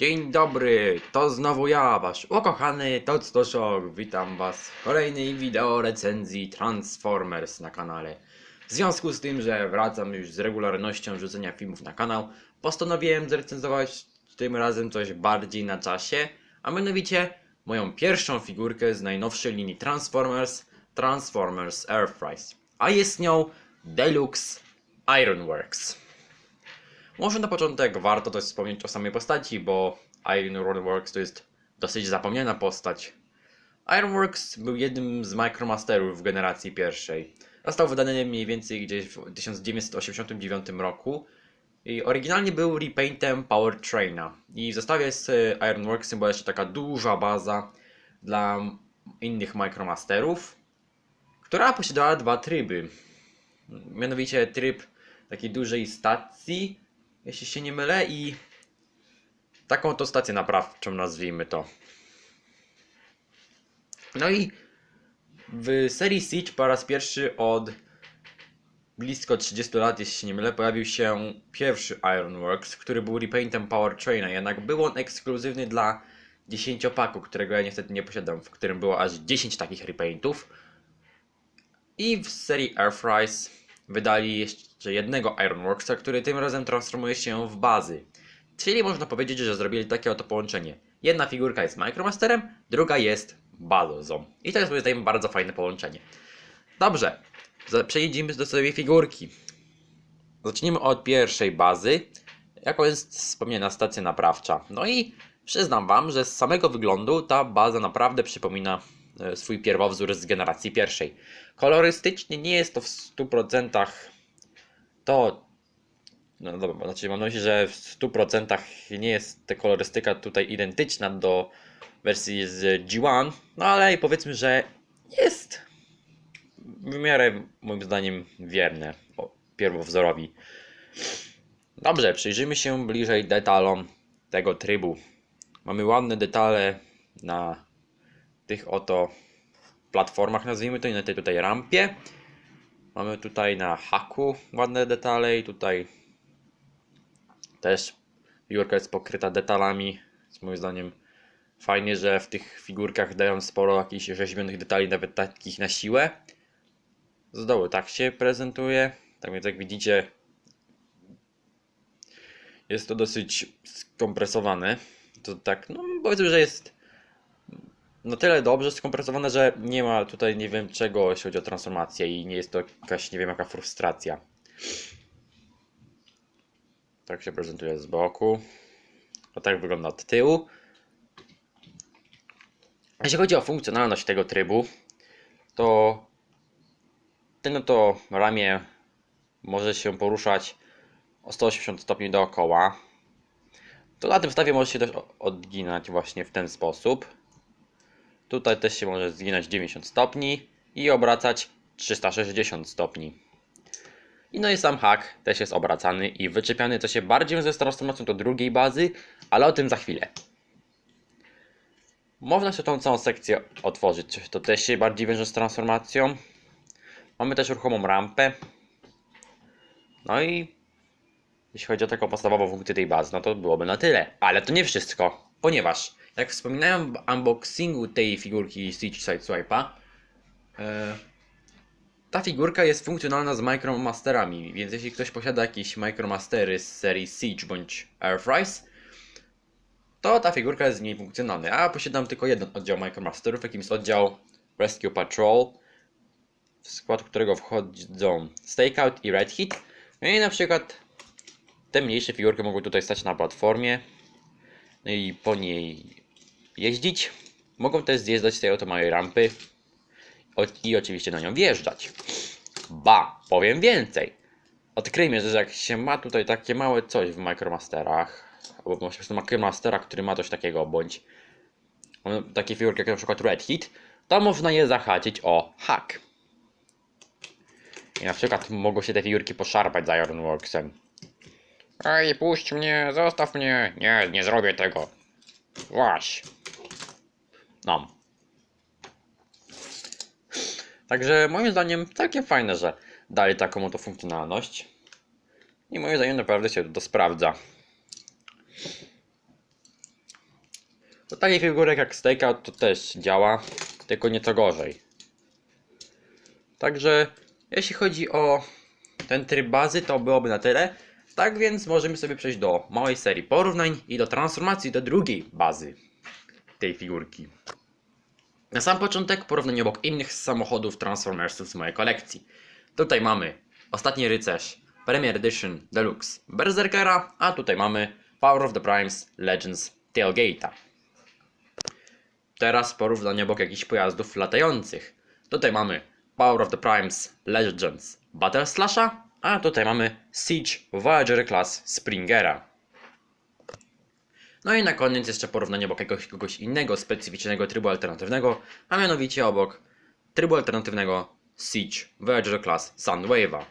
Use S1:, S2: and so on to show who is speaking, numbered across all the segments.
S1: Dzień dobry, to znowu ja, wasz ukochany Totstoszok. Witam was w kolejnej wideo recenzji Transformers na kanale. W związku z tym, że wracam już z regularnością rzucenia filmów na kanał, postanowiłem zrecenzować tym razem coś bardziej na czasie, a mianowicie moją pierwszą figurkę z najnowszej linii Transformers, Transformers Earthrise. A jest nią Deluxe Ironworks. Może na początek warto też wspomnieć o samej postaci, bo Ironworks to jest dosyć zapomniana postać. Ironworks był jednym z Micromasterów w generacji pierwszej. Został wydany mniej więcej gdzieś w 1989 roku i oryginalnie był repaintem Powertraina. I w zestawie z Ironworksem była jeszcze taka duża baza dla innych Micromasterów, która posiadała dwa tryby. Mianowicie tryb takiej dużej stacji, jeśli się nie mylę, i taką to stację naprawczą, nazwijmy to. No i w serii Siege po raz pierwszy od blisko 30 lat, jeśli się nie mylę, pojawił się pierwszy Ironworks, który był repaintem Powertraina, jednak był on ekskluzywny dla 10 paku, którego ja niestety nie posiadam, w którym było aż 10 takich repaintów. I w serii Earthrise wydali jeszcze jednego Ironworksa, który tym razem transformuje się w bazy. Czyli można powiedzieć, że zrobili takie oto połączenie. Jedna figurka jest Micromasterem, druga jest bazą. I to jest moim zdaniem bardzo fajne połączenie. Dobrze, przejdziemy do sobie figurki. Zacznijmy od pierwszej bazy, jaką jest wspomniana stacja naprawcza. No i przyznam Wam, że z samego wyglądu ta baza naprawdę przypomina e, swój pierwowzór z generacji pierwszej. Kolorystycznie nie jest to w 100% to. No dobra, znaczy mam na myśli, że w 100% nie jest ta kolorystyka tutaj identyczna do wersji z G1, no ale powiedzmy, że jest w miarę moim zdaniem wierne pierwowzorowi. Dobrze, przyjrzyjmy się bliżej detalom tego trybu. Mamy ładne detale na tych oto platformach, nazwijmy to, i na tej tutaj rampie. Mamy tutaj na haku ładne detale i tutaj też figurka jest pokryta detalami. Jest moim zdaniem fajnie, że w tych figurkach dają sporo jakichś rzeźbionych detali, nawet takich na siłę. Z dołu tak się prezentuje. Tak więc jak widzicie jest to dosyć skompresowane. To tak, no powiedzmy, że jest na tyle dobrze skompresowane, że nie ma tutaj nie wiem czego, jeśli chodzi o transformację i nie jest to jakaś nie wiem jaka frustracja. Tak się prezentuje z boku. A tak wygląda od tyłu. Jeśli chodzi o funkcjonalność tego trybu, to ten to ramię może się poruszać o 180 stopni dookoła. To na tym stawie może się też odginać właśnie w ten sposób. Tutaj też się może zginać 90 stopni i obracać 360 stopni. I no i sam hak też jest obracany i wyczepiany, co się bardziej wiąże z transformacją do drugiej bazy, ale o tym za chwilę. Można się tą całą sekcję otworzyć, to też się bardziej wiąże z transformacją. Mamy też ruchomą rampę. No i jeśli chodzi o taką podstawową funkcję tej bazy, no to byłoby na tyle. Ale to nie wszystko, ponieważ jak wspominałem w unboxingu tej figurki Siege Sideswipe'a, e, ta figurka jest funkcjonalna z Micromasterami, więc jeśli ktoś posiada jakieś Micromastery z serii Siege bądź Earthrise, to ta figurka jest z niej funkcjonalna. Ja posiadam tylko jeden oddział Micromasterów, jakim jest oddział Rescue Patrol, w skład którego wchodzą Stakeout i Red Hit. No i na przykład te mniejsze figurki mogą tutaj stać na platformie no i po niej jeździć. Mogą też zjeżdżać z tej oto małej rampy i oczywiście na nią wjeżdżać. Ba, powiem więcej. Odkryjmy, że jak się ma tutaj takie małe coś w Micromasterach, albo może po prostu Micromastera, który ma coś takiego, bądź takie figurki jak na przykład Red to można je zahaczyć o hack. I na przykład mogą się te figurki poszarpać za Ironworksem. Ej, puść mnie, zostaw mnie. Nie, nie zrobię tego. Właś. No. Także moim zdaniem całkiem fajne, że dali taką oto funkcjonalność. I moim zdaniem naprawdę się to sprawdza. Do takich figurek jak Stakeout to też działa, tylko nieco gorzej. Także jeśli chodzi o ten tryb bazy, to byłoby na tyle. Tak więc możemy sobie przejść do małej serii porównań i do transformacji do drugiej bazy tej figurki. Na sam początek porównanie obok innych samochodów Transformersów z mojej kolekcji. Tutaj mamy Ostatni Rycerz, Premier Edition Deluxe Berserkera, a tutaj mamy Power of the Primes Legends Tailgate'a. Teraz porównanie obok jakichś pojazdów latających. Tutaj mamy Power of the Primes Legends Battle Slasha, a tutaj mamy Siege Voyager Class Springera. No i na koniec jeszcze porównanie obok jakiegoś kogoś innego specyficznego trybu alternatywnego, a mianowicie obok trybu alternatywnego Siege Voyager Class Sunwave'a.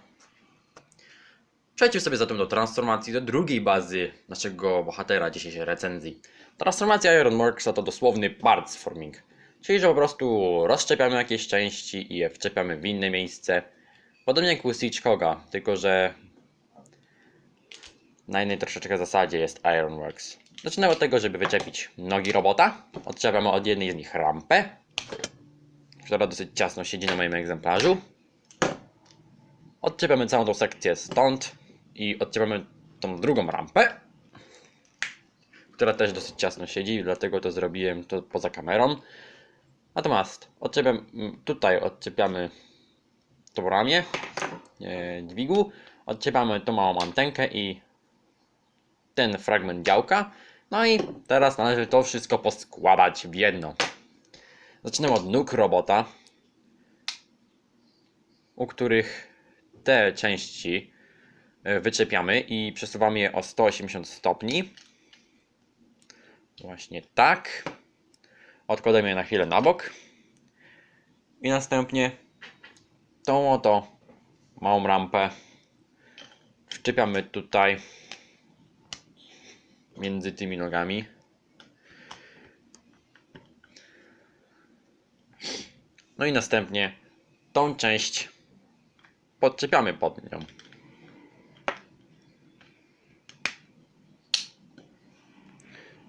S1: Przejdźmy sobie zatem do transformacji do drugiej bazy naszego bohatera dzisiejszej recenzji. Transformacja Ironworksa to dosłowny parts forming, czyli że po prostu rozszczepiamy jakieś części i je wczepiamy w inne miejsce. Podobnie jak u Siege Koga, tylko że na innej troszeczkę zasadzie jest Ironworks. Zaczynamy od tego, żeby wyczepić nogi robota. Odczepiamy od jednej z nich rampę, która dosyć ciasno siedzi na moim egzemplarzu. Odczepiamy całą tą sekcję stąd i odczepiamy tą drugą rampę, która też dosyć ciasno siedzi, dlatego to zrobiłem to poza kamerą. Natomiast odczepiam, tutaj odczepiamy tą ramię e, dźwigu, odczepiamy tą małą antenkę i ten fragment działka. No i teraz należy to wszystko poskładać w jedno. Zaczynamy od nóg robota, u których te części e, wyczepiamy i przesuwamy je o 180 stopni. Właśnie tak. Odkładamy je na chwilę na bok. I następnie tą oto małą rampę wczepiamy tutaj między tymi nogami. No i następnie tą część podczepiamy pod nią.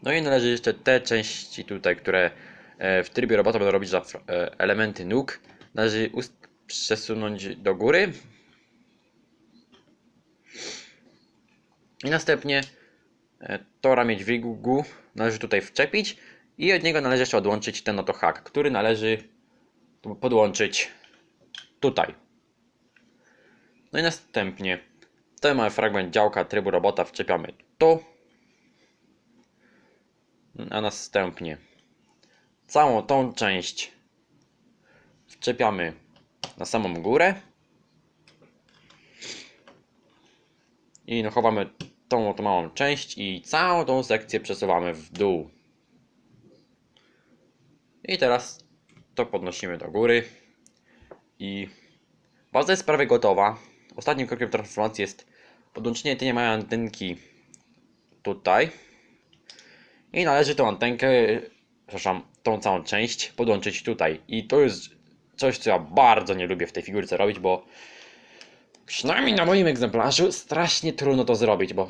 S1: No i należy jeszcze te części tutaj, które e, w trybie robota będą robić za e, elementy nóg, należy przesunąć do góry. I następnie to ramię dźwigu należy tutaj wczepić i od niego należy jeszcze odłączyć ten oto hak, który należy podłączyć tutaj. No i następnie ten mały fragment działka trybu robota wczepiamy tu. A następnie całą tą część wczepiamy na samą górę. I no chowamy tą oto małą część i całą tą sekcję przesuwamy w dół. I teraz to podnosimy do góry i baza jest prawie gotowa. Ostatnim krokiem transformacji jest podłączenie tej małej antenki tutaj i należy tą antenkę, przepraszam, tą całą część podłączyć tutaj i to jest coś, co ja bardzo nie lubię w tej figurce robić, bo przynajmniej na moim egzemplarzu strasznie trudno to zrobić, bo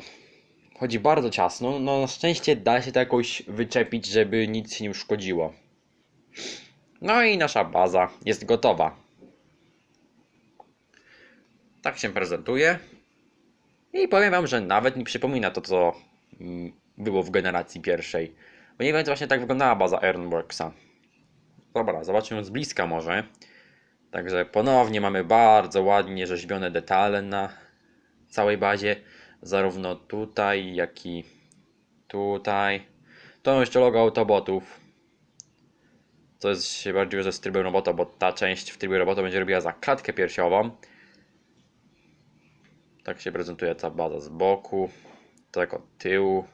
S1: chodzi bardzo ciasno, no na szczęście da się to jakoś wyczepić, żeby nic się nie uszkodziło. No i nasza baza jest gotowa. Tak się prezentuje. I powiem Wam, że nawet mi przypomina to, co mm, było w generacji pierwszej. Bo mniej więcej właśnie tak wyglądała baza Ironworksa. Dobra, zobaczymy z bliska może. Także ponownie mamy bardzo ładnie rzeźbione detale na całej bazie. Zarówno tutaj, jak i tutaj. To jeszcze logo Autobotów. Co jest się bardziej wiąże z trybem robota, bo ta część w trybie robota będzie robiła za klatkę piersiową. Tak się prezentuje ta baza z boku, tak od tyłu.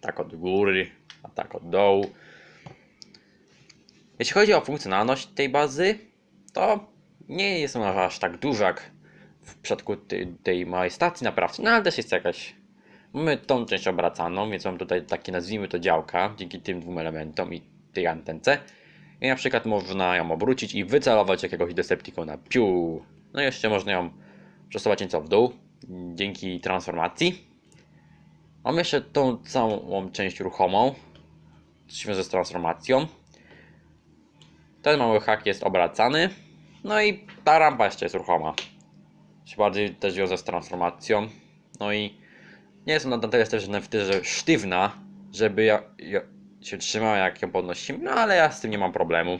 S1: Tak od góry, a tak od dołu. Jeśli chodzi o funkcjonalność tej bazy, to nie jest ona aż tak duża jak w przypadku tej, tej małej stacji naprawczej, no ale też jest jakaś. Mamy tą część obracaną, więc mam tutaj takie nazwijmy to działka, dzięki tym dwóm elementom i tej antence. I na przykład można ją obrócić i wycelować jakiegoś Decepticona. Piu! No i jeszcze można ją przesuwać nieco w dół, dzięki transformacji. Mamy jeszcze tą całą część ruchomą, związaną z transformacją. Ten mały hak jest obracany. No i ta rampa jeszcze jest ruchoma. Się bardziej też wiąże z transformacją. No i nie jest ona na tyle też na sztywna, żeby ja, ja się trzymała jak ją podnosimy, no ale ja z tym nie mam problemu.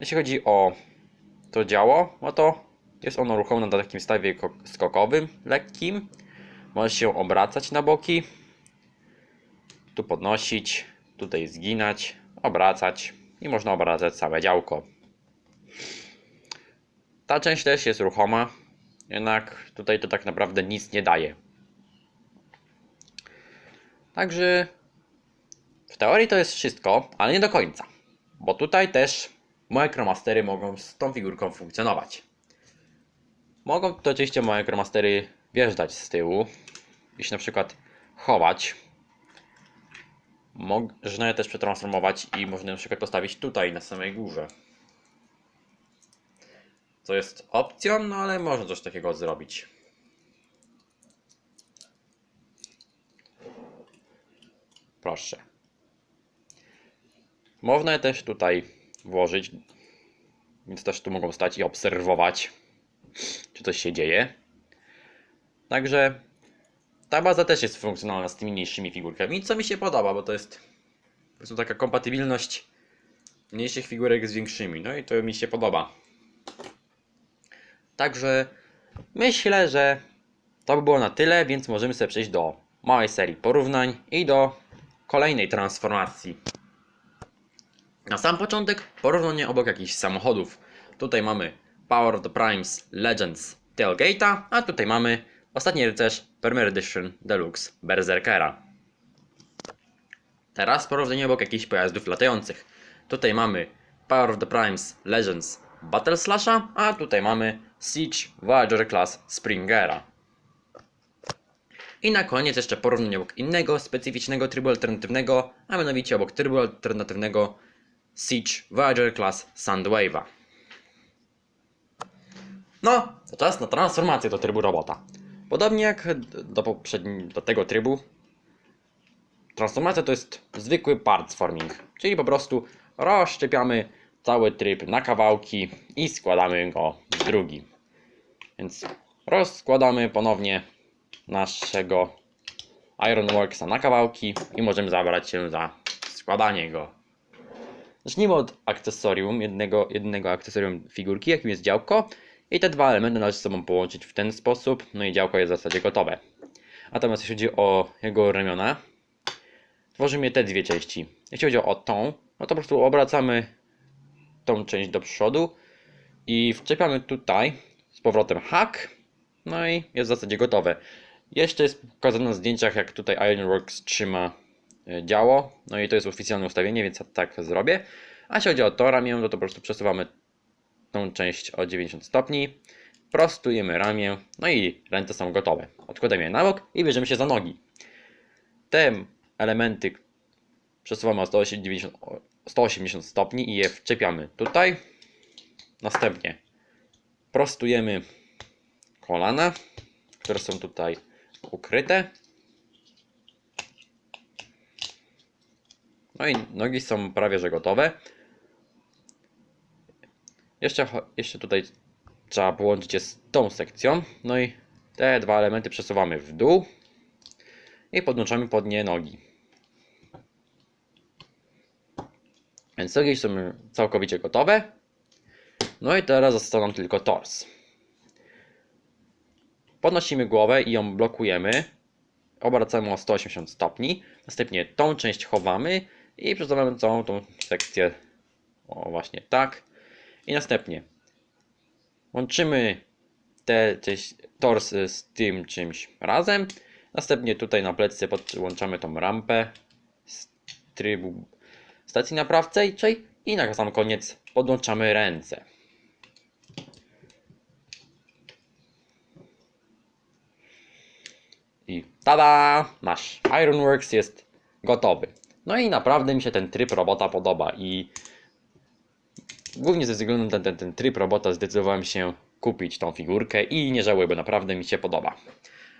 S1: Jeśli chodzi o to działo, no to jest ono ruchome na takim stawie ko- skokowym, lekkim. Może się obracać na boki. Tu podnosić, tutaj zginać, obracać i można obracać całe działko. Ta część też jest ruchoma, jednak tutaj to tak naprawdę nic nie daje. Także w teorii to jest wszystko, ale nie do końca, bo tutaj też Micromastery mogą z tą figurką funkcjonować. Mogą to oczywiście Micromastery wjeżdżać z tyłu i się na przykład chować. Można je też przetransformować i można na przykład postawić tutaj na samej górze. Co jest opcją, no ale można coś takiego zrobić. Proszę. Można je też tutaj włożyć, więc też tu mogą stać i obserwować, czy coś się dzieje. Także ta baza też jest funkcjonalna z tymi mniejszymi figurkami, co mi się podoba, bo to jest po prostu taka kompatybilność mniejszych figurek z większymi. No i to mi się podoba. Także myślę, że to by było na tyle, więc możemy sobie przejść do małej serii porównań i do kolejnej transformacji. Na sam początek porównanie obok jakichś samochodów. Tutaj mamy Power of the Primes Legends Tailgate'a, a tutaj mamy Ostatni Rycerz Premier Edition Deluxe Berserkera. Teraz porównanie obok jakichś pojazdów latających. Tutaj mamy Power of the Primes Legends Battle Slasha, a tutaj mamy Siege Voyager Class Springera. I na koniec jeszcze porównanie obok innego specyficznego trybu alternatywnego, a mianowicie obok trybu alternatywnego Siege Voyager Class Sandwave'a. No, to czas na transformację do trybu robota. Podobnie jak do, poprzedni, do tego trybu, transformacja to jest zwykły parts forming, czyli po prostu rozszczepiamy cały tryb na kawałki i składamy go w drugi. Więc rozkładamy ponownie naszego Ironworksa na kawałki i możemy zabrać się za składanie go. Zacznijmy od akcesorium, jednego, jednego akcesorium figurki, jakim jest działko. I te dwa elementy należy ze sobą połączyć w ten sposób, no i działko jest w zasadzie gotowe. Natomiast jeśli chodzi o jego ramiona, tworzymy te dwie części. Jeśli chodzi o tą, no to po prostu obracamy tą część do przodu i wczepiamy tutaj z powrotem hak, no i jest w zasadzie gotowe. Jeszcze jest pokazane na zdjęciach, jak tutaj Ironworks trzyma e, działo, no i to jest oficjalne ustawienie, więc tak zrobię. A jeśli chodzi o to ramię, no to po prostu przesuwamy tą część o 90 stopni, prostujemy ramię, no i ręce są gotowe. Odkładamy je na bok i bierzemy się za nogi. Te elementy przesuwamy o 180, o 180 stopni i je wczepiamy tutaj. Następnie prostujemy kolana, które są tutaj ukryte. No i nogi są prawie że gotowe. Jeszcze, jeszcze tutaj trzeba połączyć je z tą sekcją. No i te dwa elementy przesuwamy w dół i podłączamy pod nie nogi. Więc nogi są całkowicie gotowe. No i teraz został nam tylko tors. Podnosimy głowę i ją blokujemy. Obracamy o 180 stopni. Następnie tą część chowamy i przesuwamy całą tą sekcję. O, właśnie tak. I następnie łączymy te część, tors z tym czymś razem. Następnie tutaj na plecy podłączamy tą rampę z trybu stacji naprawczej i na sam koniec podłączamy ręce. I tada! Nasz Ironworks jest gotowy. No i naprawdę mi się ten tryb robota podoba i Głównie ze względu na ten, ten, tryb robota zdecydowałem się kupić tą figurkę i nie żałuję, bo naprawdę mi się podoba.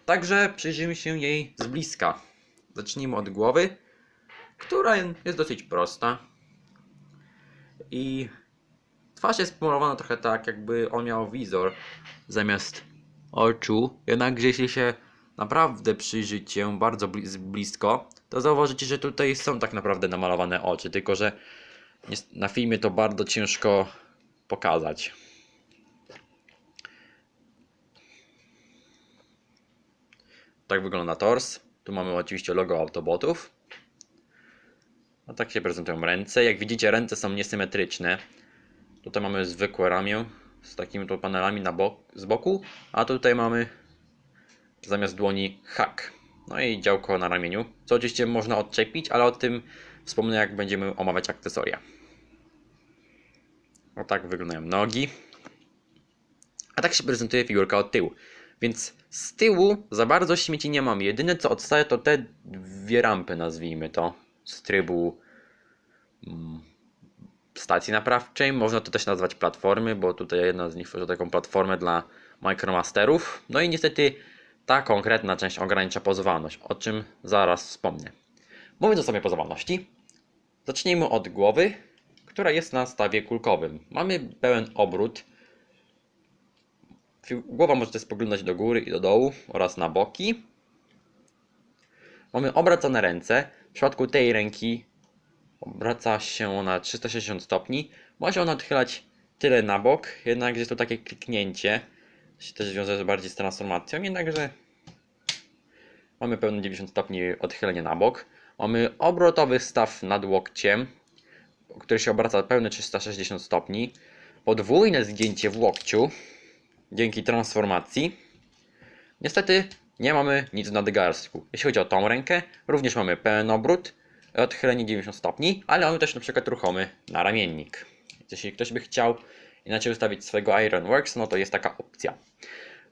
S1: Także przyjrzyjmy się jej z bliska. Zacznijmy od głowy, która jest dosyć prosta. I twarz jest pomalowana trochę tak, jakby on miał wizor zamiast oczu. Jednakże jeśli się naprawdę przyjrzycie bardzo bli- blisko, to zauważycie, że tutaj są tak naprawdę namalowane oczy, tylko że na filmie to bardzo ciężko pokazać. Tak wygląda tors. Tu mamy oczywiście logo Autobotów. A tak się prezentują ręce. Jak widzicie, ręce są niesymetryczne. Tutaj mamy zwykłe ramię z takimi tu panelami na bok, z boku, a tutaj mamy zamiast dłoni hak. No i działko na ramieniu, co oczywiście można odczepić, ale o tym wspomnę jak będziemy omawiać akcesoria. O tak wyglądają nogi. A tak się prezentuje figurka od tyłu. Więc z tyłu za bardzo śmieci nie mam. Jedyne co odstaje to te dwie rampy, nazwijmy to, z trybu mm, stacji naprawczej. Można to też nazwać platformy, bo tutaj jedna z nich tworzy taką platformę dla Micromasterów. No i niestety ta konkretna część ogranicza pozowalność, o czym zaraz wspomnę. Mówiąc o samej pozowalności, zacznijmy od głowy, która jest na stawie kulkowym. Mamy pełen obrót. Głowa może też spoglądać do góry i do dołu oraz na boki. Mamy obracane ręce. W przypadku tej ręki obraca się ona 360 stopni. Może ona odchylać tyle na bok, jednak jest to takie kliknięcie. Się też wiąże bardziej z transformacją, jednakże mamy pełne 90 stopni odchylenie na bok. Mamy obrotowy staw nad łokciem, który się obraca pełne 360 stopni. Podwójne zgięcie w łokciu dzięki transformacji. Niestety nie mamy nic w nadgarstku. Jeśli chodzi o tą rękę, również mamy pełen obrót, odchylenie 90 stopni, ale mamy też na przykład ruchomy naramiennik. Jeśli ktoś by chciał inaczej ustawić swojego Ironworks, no to jest taka opcja.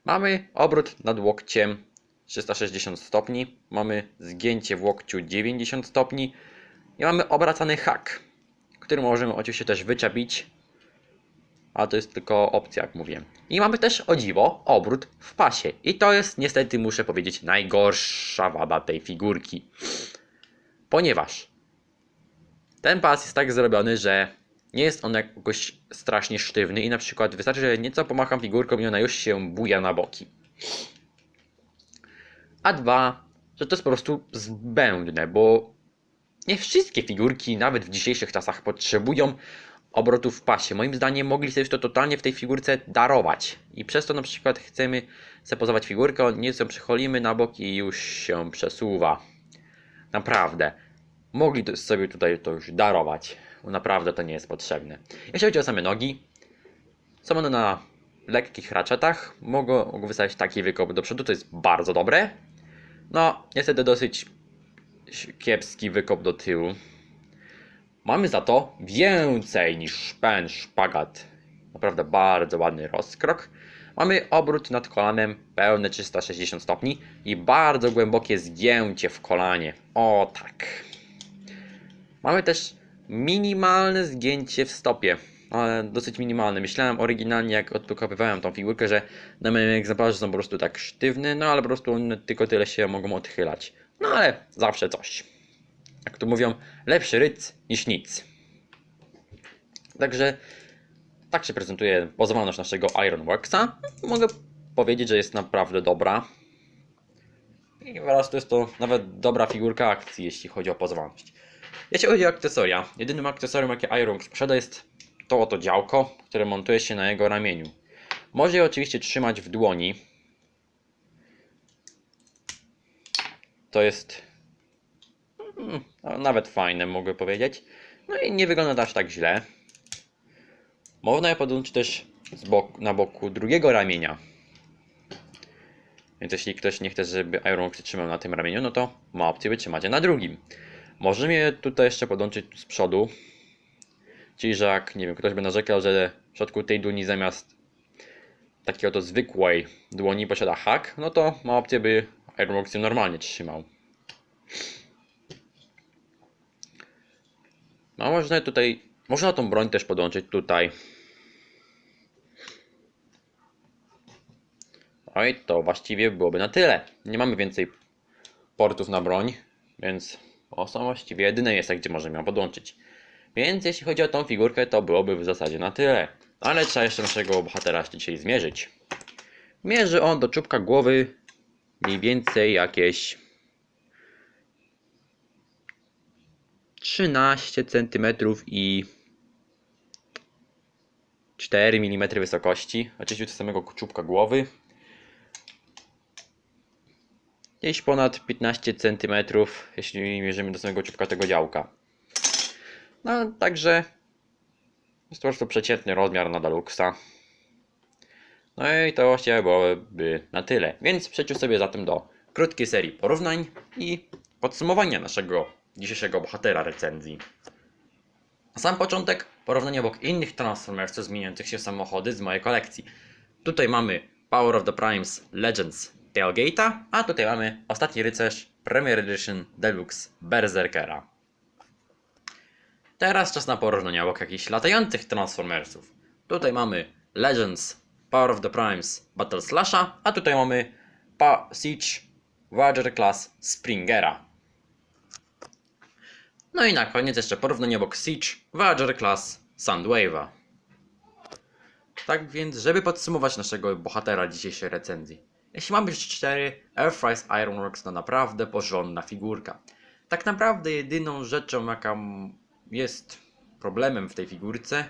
S1: Mamy obrót nad łokciem 360 stopni, mamy zgięcie w łokciu 90 stopni i mamy obracany hak, który możemy oczywiście też wyczepić, a to jest tylko opcja, jak mówiłem. I mamy też o dziwo obrót w pasie. I to jest niestety, muszę powiedzieć, najgorsza wada tej figurki. Ponieważ ten pas jest tak zrobiony, że nie jest on jakoś strasznie sztywny i na przykład wystarczy, że nieco pomacham figurką i ona już się buja na boki. A dwa, że to jest po prostu zbędne, bo nie wszystkie figurki, nawet w dzisiejszych czasach, potrzebują obrotów w pasie. Moim zdaniem mogli sobie to totalnie w tej figurce darować. I przez to na przykład chcemy zapozować figurkę, nieco przecholimy na bok i już się przesuwa. Naprawdę. Mogli sobie tutaj to już darować. Bo naprawdę to nie jest potrzebne. Jeśli chodzi o same nogi, są one na lekkich raczetach. Mogą wystawić taki wykop do przodu, to jest bardzo dobre. No, niestety dosyć kiepski wykop do tyłu. Mamy za to więcej niż szpen, szpagat. Naprawdę bardzo ładny rozkrok. Mamy obrót nad kolanem pełny 360 stopni i bardzo głębokie zgięcie w kolanie. O tak. Mamy też minimalne zgięcie w stopie. Ale dosyć minimalne. Myślałem oryginalnie, jak odblokowywałem tą figurkę, że na moim egzemplarzu są po prostu tak sztywne, no ale po prostu one tylko tyle się mogą odchylać. No ale zawsze coś. Jak tu mówią, lepszy ryc niż nic. Także tak się prezentuje pozowalność naszego Ironworksa. Mogę powiedzieć, że jest naprawdę dobra. I wraz to jest to nawet dobra figurka akcji, jeśli chodzi o pozowalność. Jeśli chodzi o akcesoria, jedynym akcesorium, jakie Ironworks posiada jest to oto działko, które montuje się na jego ramieniu. Może je oczywiście trzymać w dłoni. To jest mm, nawet fajne, mogę powiedzieć. No i nie wygląda aż tak źle. Można je podłączyć też na boku drugiego ramienia. Więc jeśli ktoś nie chce, żeby Ironworks trzymał na tym ramieniu, no to ma opcję wytrzymać je na drugim. Możemy je tutaj jeszcze podłączyć z przodu. Jak, nie wiem, ktoś by narzekał, że w środku tej dłoni zamiast takiej oto zwykłej dłoni posiada hak, no to ma opcję, by Ironworks ją normalnie trzymał. No można tutaj, można tą broń też podłączyć tutaj. No i to właściwie byłoby na tyle. Nie mamy więcej portów na broń, więc to są właściwie jedyne miejsca, gdzie możemy ją podłączyć. Więc jeśli chodzi o tą figurkę, to byłoby w zasadzie na tyle. Ale trzeba jeszcze naszego bohatera dzisiaj zmierzyć. Mierzy on do czubka głowy mniej więcej jakieś 13 cm i 4 mm wysokości, oczywiście do samego czubka głowy. Gdzieś ponad 15 cm, jeśli mierzymy do samego czubka tego działka. No, także jest to po prostu przeciętny rozmiar na Deluxa. No i to właściwie byłoby na tyle. Więc przejdźmy sobie zatem do krótkiej serii porównań i podsumowania naszego dzisiejszego bohatera recenzji. Na sam początek porównanie obok innych Transformersów zmieniających się samochody z mojej kolekcji. Tutaj mamy Power of the Primes Legends Tailgate'a, a tutaj mamy Ostatni Rycerz Premier Edition Deluxe Berserkera. Teraz czas na porównanie obok jakichś latających Transformersów. Tutaj mamy Legends Power of the Primes Battle Slasha, a tutaj mamy pa Siege Voyager Class Springera. No i na koniec jeszcze porównanie obok Siege Voyager Class Soundwave'a. Tak więc, żeby podsumować naszego bohatera dzisiejszej recenzji. Jeśli mamy być cztery, Airfries Ironworks to naprawdę porządna figurka. Tak naprawdę jedyną rzeczą, jaka m- jest problemem w tej figurce,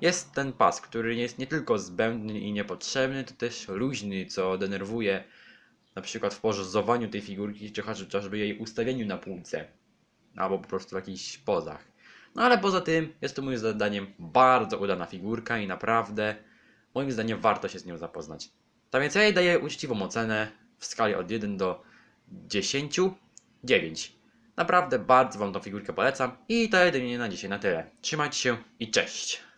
S1: jest ten pas, który jest nie tylko zbędny i niepotrzebny, to też luźny, co denerwuje na przykład w porządkowaniu tej figurki, czy chociażby jej ustawieniu na półce, albo po prostu w jakichś pozach. No ale poza tym jest to moim zdaniem bardzo udana figurka i naprawdę moim zdaniem warto się z nią zapoznać. Tak więc ja jej daję uczciwą ocenę w skali od 1 do 10, 9. Naprawdę bardzo Wam tą figurkę polecam i to jedynie na dzisiaj na tyle. Trzymajcie się i cześć!